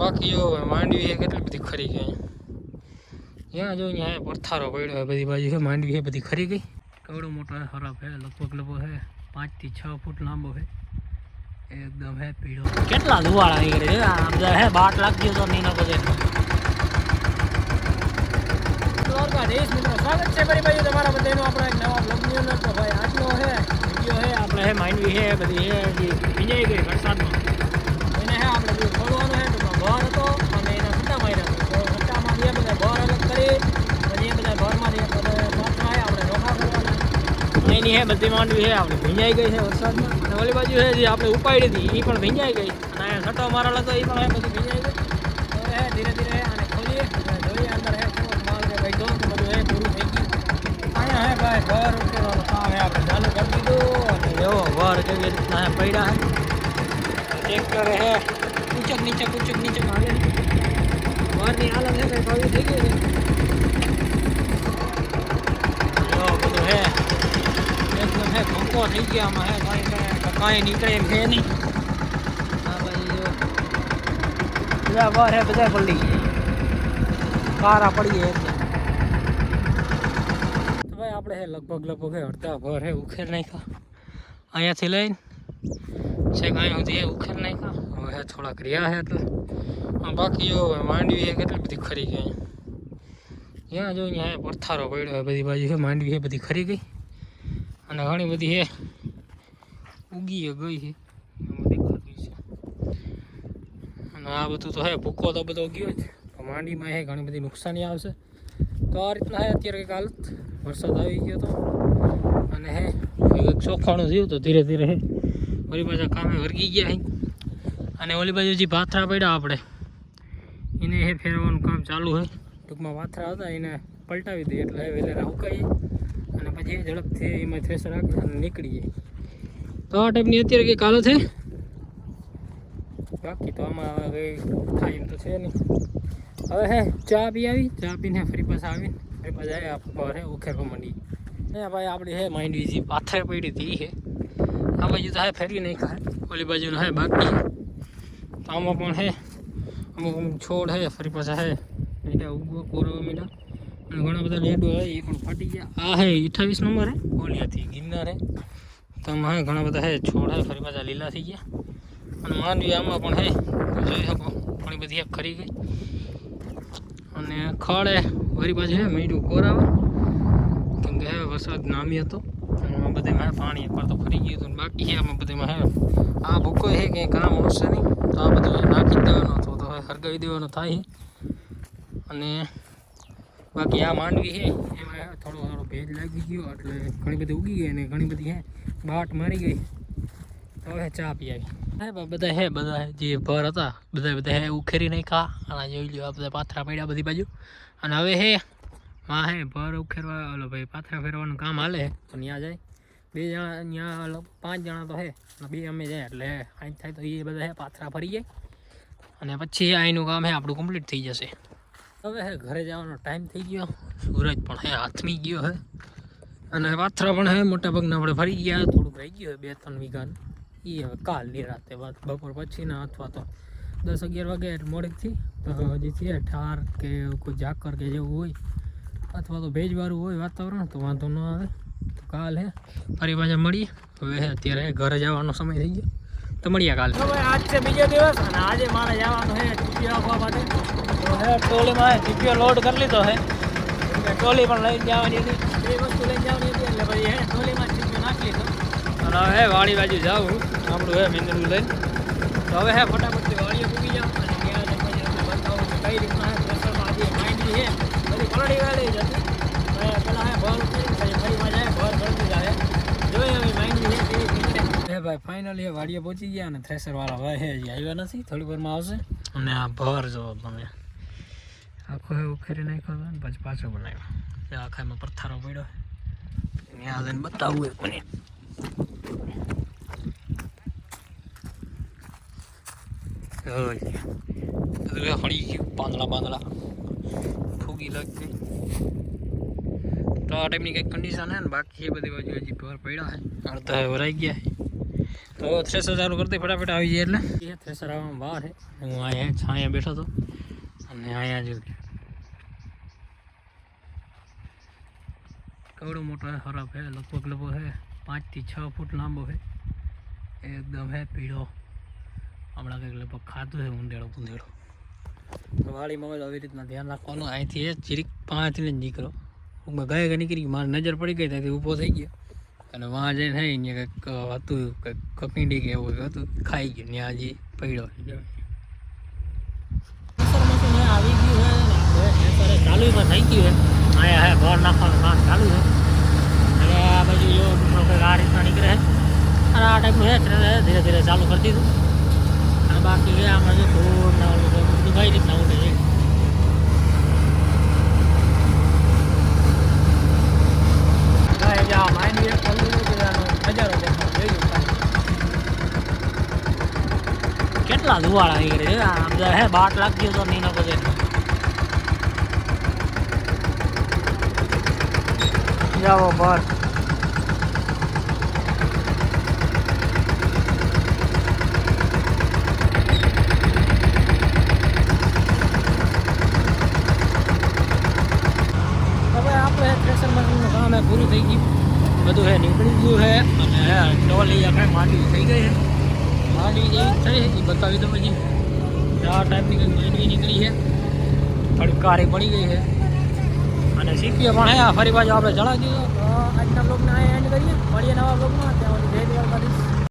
બાકી જો માંડવી છે કેટલી બધી ખરી ગઈ. ત્યાં જો અહીંયા પથ્થારો પડ્યો હોય, બધી બાજુ છે, માંડવી છે બધી ખરી ગઈ. કેવડો મોટો હે ખરાબ હે લગભગ લગભગ હે પાંચથી છ ફૂટ લાંબો હે એકદમ હે પીળો. કેટલા ધુવાળા નીકળે છે, આ બધા હે, બાટ લાગતી તો નીના બધે. સ્વાગત છે તમારા બધાનો. આપણે એક નવા બ્લોગની અંદર હે હે આપણે હે માંડવી હે બધી હે ગઈ વરસાદમાં. હે બધું ખોલવાનું હે તો હતો અને એના છૂટા માર્યા તો જે બધા બહાર અલગ કરી અને એ બધા બહારમાંથી બધા પાછા આપણે રોકા કરવાના એની હે બધી માંડવી હે આપણે ભીંજાઈ ગઈ છે વરસાદમાં અને ઓલી બાજુ છે. જે આપણે ઉપાડી હતી એ પણ ભીંજાઈ ગઈ અને અહીંયા છટો મારેલો હતો એ પણ બધી ભીંજાઈ ગઈ તો હે ધીરે ધીરે આને ખોલીએ અને જોઈએ અંદર હે માલ કે ભાઈ કે બધું હે પૂરું થઈ ગયું અહીંયા હે ભાઈ ઘર ઉકેલવાનું કામ હે આપણે ચાલુ કરી દીધું અને જો ઘર કેવી રીતના પડ્યા હે ટ્રેક્ટર હે કૂચક નીચે કુચક નીચે હાલે. બહારની હાલત હે કઈ ભાવી થઈ ગઈ છે. બધું હે. એકદમ હે ભંકો થઈ ગયા આમાં હે. કાંઈ કાંઈ નીકળે એમ છે નહીં. હા બધા વાર હે, બધા પડી ગયા કારા પડી ગયા આપણે હે, લગભગ લગભગ હે, અડધા ભર હે, ઉખેર નાખ્યા. અહીંયાથી લઈને કાંઈ સુધી ઉખેર નાખ્યા. હે, થોડાક રહ્યા હે એટલે બાકી જો હવે માંડવી હે કેટલી બધી ખરી ગઈ. ત્યાં જો અહીંયા હે પથ્થારો પડ્યો હે, બધી બાજુ હે, માંડવી હે, બધી ખરી ગઈ. અને ઘણી બધી હે ઉગી હે ગઈ છે એમાં છે અને આ બધું તો હે, ભૂકો તો બધો ગયો જ. માંડીમાં હે, ઘણી બધી નુકસાની આવશે. તો આ રીતના હે, અત્યારે કંઈક હાલત. વરસાદ આવી ગયો તો. અને હે ચોખાણું થયું તો ધીરે ધીરે હે, ફરી પાછા કામે વર્ગી ગયા હે. અને ઓલી બાજુ જે પાથરા પડ્યા આપણે. એને હે ફેરવાનું કામ ચાલુ છે ટૂંકમાં પાથરા હતા, એને પલટાવી દઈએ એટલે વહેલા હુકાઈએ અને પછી ઝડપથી એમાં થ્રેસર રાખી અને નીકળી જાય તો આ ટાઈપની અત્યારે કંઈ હાલત છે બાકી તો આમાં કંઈ થાય એમ તો છે નહીં. હવે હે, ચા પી આવી? ચા પીને ફરી પાછા આવીને, ફરી પાછા પર હે ઉખેરવા માંડી. અહીંયા ભાઈ, આપણી હે માંડવી જે પાથરે પડી હતી હે. આ બાજુ તો હે ફેરવી નહીં ખાય ઓલી બાજુનું હે બાકી. આમાં પણ હે. અમુક અમુક છોડ હે, ફરી પાછા હે. એટલે ઉગવો કોરવા મીઠા અને ઘણા બધા લેડો હે, એ પણ ફાટી ગયા. આ હે અઠ્ઠાવીસ નંબર હે. ઓલિયાથી ગિરનાર હે. તો આમાં હે, ઘણા બધા હે, છોડ હે, ફરી પાછા લીલા થઈ ગયા. અને માંડવી આમાં પણ હે. જોઈ શકો, ઘણી બધી હે ખરી ગઈ. અને ખળે ફરી પાછું હે મીઠું કોરાવા. કેમ કે હે, વરસાદ નામી હતો. આમાં બધેમાં પાણી એકવાર તો ફરી ગયું હતું બાકી આમાં બધેમાં હે આ ભૂકો છે કંઈ કામ આવશે નહીં. તો આ બધું નાખી દેવાનો હતો. તો હરગાવી દેવાનો થાય. અને બાકી આ માંડવી હે એમાં થોડો થોડો ભેજ લાગી ગયો, એટલે ઘણી બધી ઉગી ગઈ અને ઘણી બધી હે, બાટ મારી ગઈ. તો હવે ચા પી આવી. હે બધા હે, બધા જે ભર હતા, બધા બધા હે, ઉખેરી નાખ્યા. અને જોઈ લ્યો, આ બધા પાથરા પડ્યા બધી બાજુ. અને હવે હે, માં હે, ભર ઉખેરવા, ઓલો ભાઈ પાથરા ફેરવાનું કામ હાલે તો ત્યાં જાય. બે જણા, અહીંયા પાંચ જણા તો હે. બે અમે જાય એટલે અહીં થાય તો એ બધા હે, પાથરા ફરી જાય. અને પછી અહીંનું કામ હે, આપણું કમ્પ્લીટ થઈ જશે. હવે હે, ઘરે જવાનો ટાઈમ થઈ ગયો. સૂરજ પણ હે, હાથમી ગયો હે. અને પાથરા પણ હે, મોટા ભાગના આપણે ફરી ગયા, થોડુંક રહી ગયું બે ત્રણ વીઘા એ હવે કાલની રાતે વાત, બપોર પછીના અથવા તો દસ અગિયાર વાગે મોડેથી. તો હજી છે, ઠાર કે કોઈ ઝાકર કે જેવું હોય, અથવા તો ભેજવાળું હોય વાતાવરણ, તો વાંધો ન આવે. કાલ ફરી પાછા મળીએ. હવે અત્યારે ઘરે જવાનો સમય થઈ ગયો. તો મળીએ કાલે. આજ છે બીજો દિવસ અને આજે મારે જવાનું છે ટીપી રાખવા માટે. તો હે, ટ્રોલીમાં હે, ટીપીઓ લોડ કરી લીધો હે. ટ્રોલી પણ લઈને જવાની હતી. એ વસ્તુ લઈને જવાની હતી, એટલે પછી હે, ટ્રોલીમાં ટીપીઓ નાખી લીધો. અને હવે વાડી બાજુ જાઉં આપણું હે મીંદડું લઈને. તો હવે હે ફટાફટથી વાળીએ પૂગી જાઉં અને ત્યાં બતાવું કે કઈ રીતના પ્રેશરમાં આજે માંડવી છે બધી પલળી વાળી જ હતી. પેલા હે ભર ફરી ભાઈ ફાઇનલી વાડીએ પહોંચી ગયા અને થ્રેસર વાળા ભાઈ હે હજી આવ્યા નથી, થોડી વારમાં આવશે. અને આ ભર જો તમે. આખો એવું ઉખેરી નાખ્યો પછી પાછો બનાવ્યો. આખા એમાં પથ્થારો પડ્યો. ત્યાં લઈને બતાવવું એક મિનિટ. હવે ફળી ગયું, પાંદડા પાંદડા. ફૂગી લાગી. તો આ ટાઈપની કંઈક કન્ડિશન હે ને, બાકી એ બધી બાજુ હજી ભર પડ્યા છે. અડધા ભરાઈ ગયા છે. તો થ્રેસર ચાલુ કરતી ફટાફટ આવી જાય એટલે. એ થ્રેસર આવવામાં બહાર છે. હું અહીંયા છાંયા બેઠો હતો. અને અહીંયા જ કવડો મોટો હે ખરાબ હે લગભગ લગભગ હે પાંચથી છ ફૂટ લાંબો હે એકદમ હે પીળો. હમણાં કંઈક લગભગ ખાધું છે, ઊંધેડો ઊંધેડો વાળી મોબાઈલ આવી રીતના ધ્યાન રાખવાનું. અહીંથી એ ચીરીક પાંચને જ નીકળો. હું ગયા ગયા નીકળી મારી નજર પડી ગઈ ત્યાંથી ઊભો થઈ ગયો. અને વાં જઈને થઈ ને કંઈક હતું, કંઈક કકીંડી કે એવું હતું ખાઈ ગયું ત્યાં આજે પડ્યો. આવી ગયું હે ને હવે ચાલુ થઈ ગયું અહીંયા હે બોર નાખવાનું કામ ચાલુ છે અને આ બાજુ એવો કંઈક આ રીતના નીકળે અને આ ટાઈપનું હે ટ્રેન ધીરે ધીરે ચાલુ કરી દીધું અને બાકી હે આમાં ને બધું કઈ રીતના ઉઠે છે કાંઈ જા માઇન્ડ એક ખોલી દીધું નજારો દેખાવ જોયું કાંઈ. કેટલા ધુવાળા નીકળે છે આમ જો હે બાટ લાગતી તો નીનો બધે જાઓ બસ. હવે આપણે થ્રેસર મશીનનું કામ હે પૂરું થઈ ગયું. બધું હે નીકળી ગયું છે અને ડોલી આપણે માટી થઈ ગઈ છે માંડવી જેવી થઈ એ બતાવી તમે જી આ ટાઈપની કંઈક માંડવી નીકળી છે. થોડી કાળી પડી ગઈ છે. અને શીખીએ પણ હે, ફરી પાછું આપણે જણાવી દીધું આજના બ્લોગને આ એન્ડ કરીએ. મળીએ નવા બ્લોગમાં ત્યાં જય